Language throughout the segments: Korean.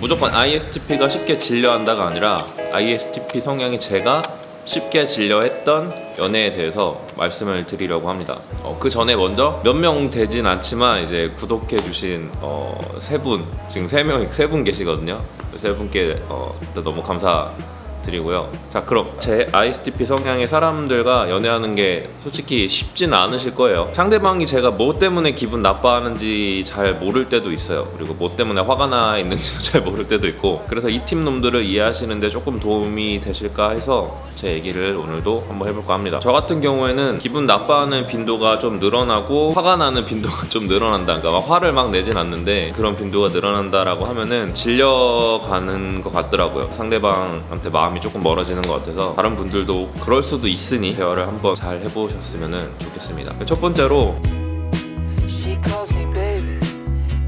무조건 ISTP가 쉽게 질려한다가 아니라 ISTP 성향이 제가 쉽게 질려했던 연애에 대해서 말씀을 드리려고 합니다. 어, 그 전에 먼저 몇 명 되진 않지만 이제 구독해주신 어, 세 분, 지금 세 명, 세 분 계시거든요. 그세 분께 어, 너무 감사. 드리고요. 자, 그럼 제 ISTP 성향의 사람들과 연애하는 게 솔직히 쉽진 않으실 거예요. 상대방이 제가 뭐 때문에 기분 나빠하는지 잘 모를 때도 있어요. 그리고 뭐 때문에 화가 나 있는지도 잘 모를 때도 있고. 그래서 이 팀 놈들을 이해하시는데 조금 도움이 되실까 해서 제 얘기를 오늘도 한번 해볼까 합니다. 저 같은 경우에는 기분 나빠하는 빈도가 좀 늘어나고 화가 나는 빈도가 좀 늘어난다. 그러니까 막 화를 막 내진 않는데 그런 빈도가 늘어난다라고 하면은 질려가는 것 같더라고요. 상대방한테 마음 이 조금 멀어지는 것 같아서 다른 분들도 그럴 수도 있으니 대화를 한번 잘 해보셨으면 좋겠습니다. 첫 번째로.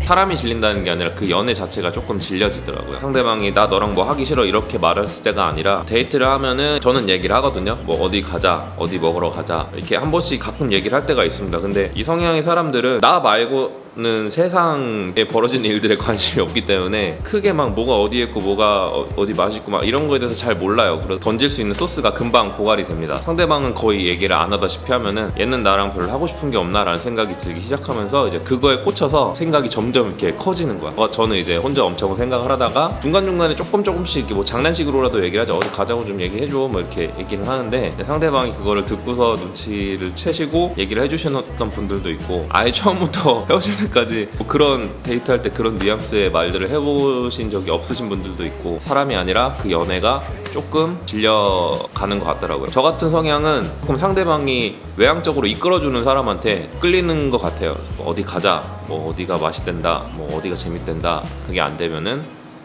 사람이 질린다는 게 아니라 그 연애 자체가 조금 질려지더라고요. 상대방이 나 너랑 뭐 하기 싫어 이렇게 말했을 때가 아니라 데이트를 하면은 저는 얘기를 하거든요. 뭐 어디 가자, 어디 먹으러 가자 이렇게 한 번씩 가끔 얘기를 할 때가 있습니다. 근데 이 성향의 사람들은 나 말고 는 세상에 벌어지는 일들에 관심이 없기 때문에 크게 막 뭐가 어디에 있고 뭐가 어, 디 맛있고 막 이런 거에 대해서 잘 몰라요. 그래서 던질 수 있는 소스가 금방 고갈이 됩니다. 상대방은 거의 얘기를 안 하다시피 하면은 얘는 나랑 별로 하고 싶은 게 없나라는 생각이 들기 시작하면서 이제 그거에 꽂혀서 생각이 점점 이렇게 커지는 거야. 어, 저는 이제 혼자 엄청 생각을 하다가 중간중간에 조금 조금씩 뭐 장난식으로라도 얘기를 하죠. 어디 가자고 좀 얘기해줘. 뭐 이렇게 얘기를 하는데 상대방이 그거를 듣고서 눈치를 채시고 얘기를 해주셨던 분들도 있고 아예 처음부터 헤어질 때까지 뭐 그런 데이트할 때 그런 뉘앙스의 말들을 해보신 적이 없으신 분들도 있고 사람이 아니라 그 연애가 조금 질려가는 것 같더라고요. 저 같은 성향은 조금 상대방이 외향적으로 이끌어주는 사람한테 끌리는 것 같아요. 뭐 어디 가자, 뭐 어디가 맛있댄다, 뭐 어디가 재밌댄다. 그게 안 되면은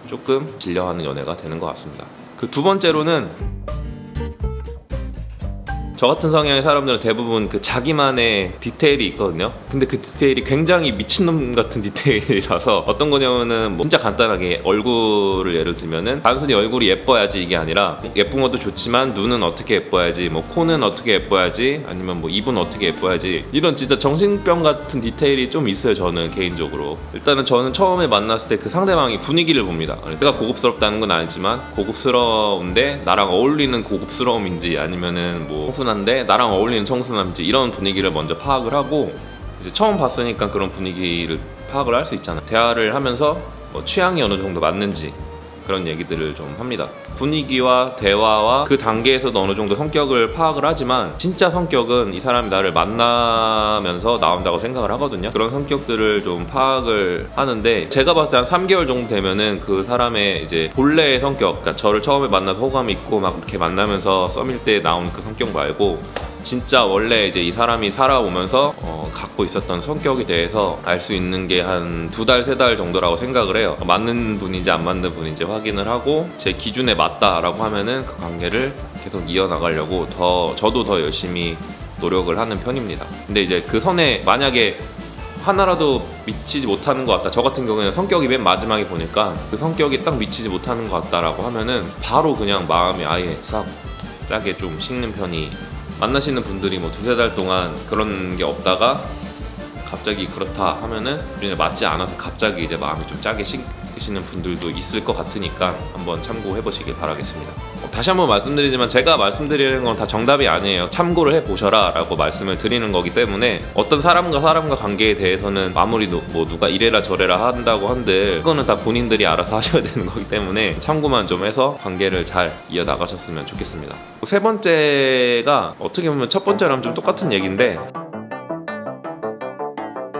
조금 질려하는 연애가 되는 것 같습니다. 그 두 번째로는 저 같은 성향의 사람들은 대부분 그 자기만의 디테일이 있거든요. 근데 그 디테일이 굉장히 미친놈 같은 디테일이라서 어떤 거냐면은 뭐 진짜 간단하게 얼굴을 예를 들면은 단순히 얼굴이 예뻐야지 이게 아니라 예쁜 것도 좋지만 눈은 어떻게 예뻐야지 뭐 코는 어떻게 예뻐야지 아니면 뭐 입은 어떻게 예뻐야지 이런 진짜 정신병 같은 디테일이 좀 있어요 저는 개인적으로 일단은 저는 처음에 만났을 때 그 상대방이 분위기를 봅니다 내가 고급스럽다는 건 아니지만 고급스러운데 나랑 어울리는 고급스러움인지 아니면은 뭐 청순한데 나랑 어울리는 청순함인지. 이런 분위기를 먼저 파악을 하고 이제 처음 봤으니까 그런 분위기를 파악을 할 수 있잖아. 대화를 하면서 뭐 취향이 어느 정도 맞는지 그런 얘기들을 좀 합니다. 분위기와 대화와 그 단계에서도 어느 정도 성격을 파악을 하지만 진짜 성격은 이 사람이 나를 만나면서 나온다고 생각을 하거든요. 그런 성격들을 좀 파악을 하는데 제가 봤을 때 한 3개월 정도 되면은 그 사람의 이제 본래의 성격, 그러니까 저를 처음에 만나서 호감이 있고 막 이렇게 만나면서 썸일 때 나온 그 성격 말고 진짜 원래 이제 이 사람이 살아오면서 어, 갖고 있었던 성격에 대해서 알 수 있는 게 한 두 달, 세 달 정도라고 생각을 해요. 맞는 분인지 안 맞는 분인지 확인을 하고 제 기준에 맞다라고 하면은 그 관계를 계속 이어나가려고 더 저도 더 열심히 노력을 하는 편입니다. 근데 이제 그 선에 만약에 하나라도 미치지 못하는 것 같다. 저 같은 경우에는 성격이 맨 마지막에 보니까 그 성격이 딱 미치지 못하는 것 같다라고 하면은 바로 그냥 마음이 아예 싹 짜게 좀 식는 편이 만나시는 분들이 뭐 두세 달 동안 그런 게 없다가 갑자기 그렇다 하면은 맞지 않아서 갑자기 이제 마음이 좀 짜게 식 으시는 분들도 있을 것 같으니까 한번 참고해 보시길 바라겠습니다. 어, 다시 한번 말씀드리지만 제가 말씀드리는 건 다 정답이 아니에요. 참고를 해 보셔라 라고 말씀을 드리는 거기 때문에 어떤 사람과 사람과 관계에 대해서는 아무리 누- 뭐 누가 이래라 저래라 한다고 한들 그거는 다 본인들이 알아서 하셔야 되는 거기 때문에 참고만 좀 해서 관계를 잘 이어나가셨으면 좋겠습니다. 세 번째가 어떻게 보면 첫 번째랑 좀 똑같은 얘기인데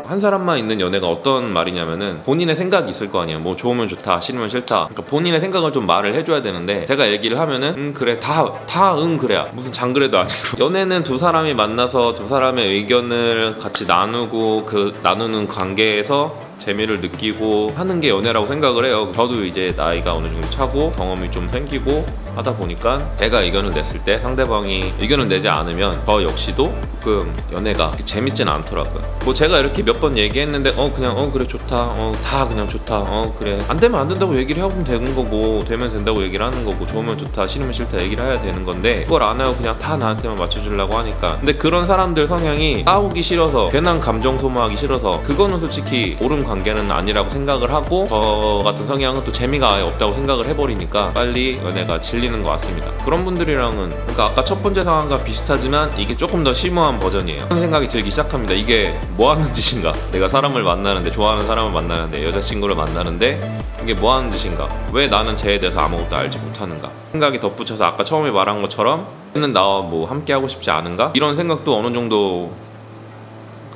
한 사람만 있는 연애가 어떤 말이냐면은 본인의 생각이 있을 거 아니에요. 뭐 좋으면 좋다, 싫으면 싫다. 그러니까 본인의 생각을 좀 말을 해줘야 되는데 제가 얘기를 하면은 음 그래 다 다 응 그래야 무슨 장그래도 아니고 연애는 두 사람이 만나서 두 사람의 의견을 같이 나누고 그 나누는 관계에서 재미를 느끼고 하는 게 연애라고 생각을 해요. 저도 이제 나이가 어느 정도 차고 경험이 좀 생기고 하다 보니까 제가 의견을 냈을 때 상대방이 의견을 내지 않으면 저 역시도 조금 연애가 재밌진 않더라고요. 뭐 제가 이렇게 몇 번 얘기했는데 어 그냥 어 그래 좋다. 어 다 그냥 좋다. 어 그래. 안 되면 안 된다고 얘기를 해보면 되는 거고 되면 된다고 얘기를 하는 거고 좋으면 좋다 싫으면 싫다 얘기를 해야 되는 건데 그걸 안 하고 그냥 다 나한테만 맞춰주려고 하니까. 근데 그런 사람들 성향이 싸우기 싫어서 괜한 감정 소모하기 싫어서 그거는 솔직히 옳은 관계는 아니라고 생각을 하고 저 같은 성향은 또 재미가 아예 없다고 생각을 해버리니까 빨리 연애가 질리는 것 같습니다. 그런 분들이랑은 그러니까 아까 첫 번째 상황과 비슷하지만 이게 조금 더 심 오한 버전이에요. 그런 생각이 들기 시작합니다. 이게 뭐 하는 짓인가? 내가 사람을 만나는데 좋아하는 사람을 만나는데 여자친구를 만나는데 이게 뭐 하는 짓인가? 왜 나는 쟤에 대해서 아무것도 알지 못하는가? 생각이 덧붙여서 아까 처음에 말한 것처럼 얘는 나와 뭐 함께 하고 싶지 않은가? 이런 생각도 어느 정도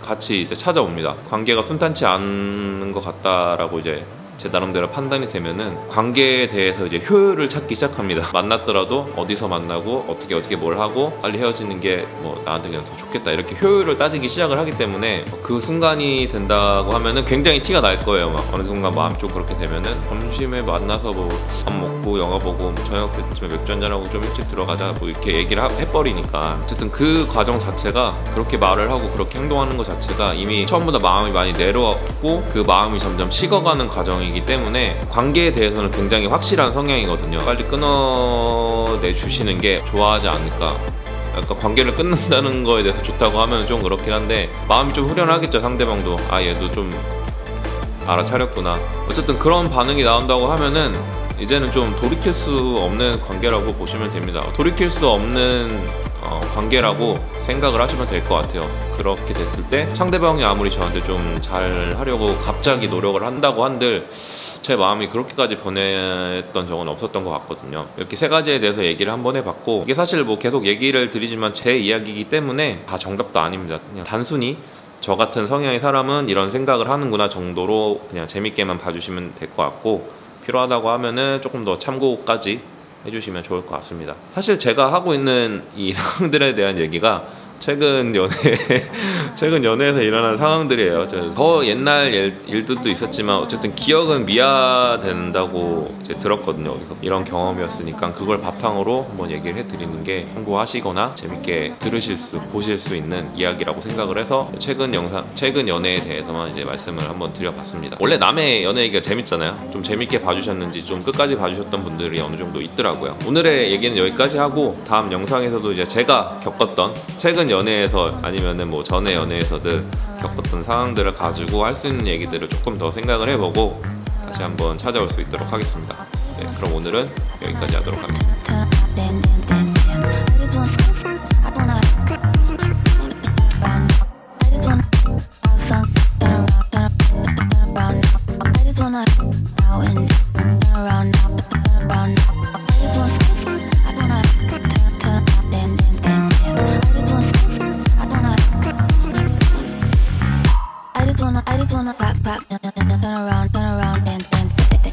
같이 이제 찾아옵니다. 관계가 순탄치 않은 것 같다라고 이제 제 나름대로 판단이 되면은 관계에 대해서 이제 효율을 찾기 시작합니다. 만났더라도 어디서 만나고 어떻게 어떻게 뭘 하고 빨리 헤어지는 게 뭐 나한테 그냥 더 좋겠다 이렇게 효율을 따지기 시작을 하기 때문에 그 순간이 된다고 하면은 굉장히 티가 날 거예요. 막 어느 순간 마음 좀 그렇게 되면은 점심에 만나서 뭐 밥 먹고 영화 보고 뭐 저녁 때쯤에 맥주 한잔 하고 좀 일찍 들어가자 뭐 이렇게 얘기를 하- 해버리니까 어쨌든 그 과정 자체가 그렇게 말을 하고 그렇게 행동하는 것 자체가 이미 처음보다 마음이 많이 내려왔고 그 마음이 점점 식어가는 과정이 기 때문에 관계에 대해서는 굉장히 확실한 성향이거든요. 빨리 끊어내 주시는 게 좋아하지 않을까. 약간 관계를 끊는다는 거에 대해서 좋다고 하면 좀 그렇긴 한데 마음이 좀 후련하겠죠 상대방도 아 얘도 좀 알아차렸구나. 어쨌든 그런 반응이 나온다고 하면은 이제는 좀 돌이킬 수 없는 관계라고 보시면 됩니다. 돌이킬 수 없는 어, 관계라고 생각을 하시면 될 것 같아요. 그렇게 됐을 때 상대방이 아무리 저한테 좀 잘 하려고 갑자기 노력을 한다고 한들 제 마음이 그렇게까지 변했던 적은 없었던 것 같거든요. 이렇게 세 가지에 대해서 얘기를 한번 해봤고 이게 사실 뭐 계속 얘기를 드리지만 제 이야기이기 때문에 다 정답도 아닙니다. 그냥 단순히 저 같은 성향의 사람은 이런 생각을 하는구나 정도로 그냥 재밌게만 봐주시면 될 것 같고 필요하다고 하면은 조금 더 참고까지 해주시면 좋을 것 같습니다. 사실 제가 하고 있는 이 상황들에 대한 얘기가 최근 연애 최근 연애에서 일어난 상황들이에요. 저더 옛날 일, 일들도 있었지만 어쨌든 기억은 미화된다고 들었거든요. 어디서 이런 경험이었으니까 그걸 바탕으로 한번 얘기를 해드리는 게 참고하시거나 재밌게 들으실 수 보실 수 있는 이야기라고 생각을 해서 최근 영상 최근 연애에 대해서만 이제 말씀을 한번 드려봤습니다. 원래 남의 연애 얘기가 재밌잖아요. 좀 재밌게 봐주셨는지 좀 끝까지 봐주셨던 분들이 어느 정도 있더라고요. 오늘의 얘기는 여기까지 하고 다음 영상에서도 이제 제가 겪었던 최근 연애에서 아니면은 뭐 전에 연애에서든 겪었던 상황들을 가지고 할 수 있는 얘기들을 조금 더 생각을 해보고 다시 한번 찾아올 수 있도록 하겠습니다. 네, 그럼 오늘은 여기까지 하도록 하겠습니다.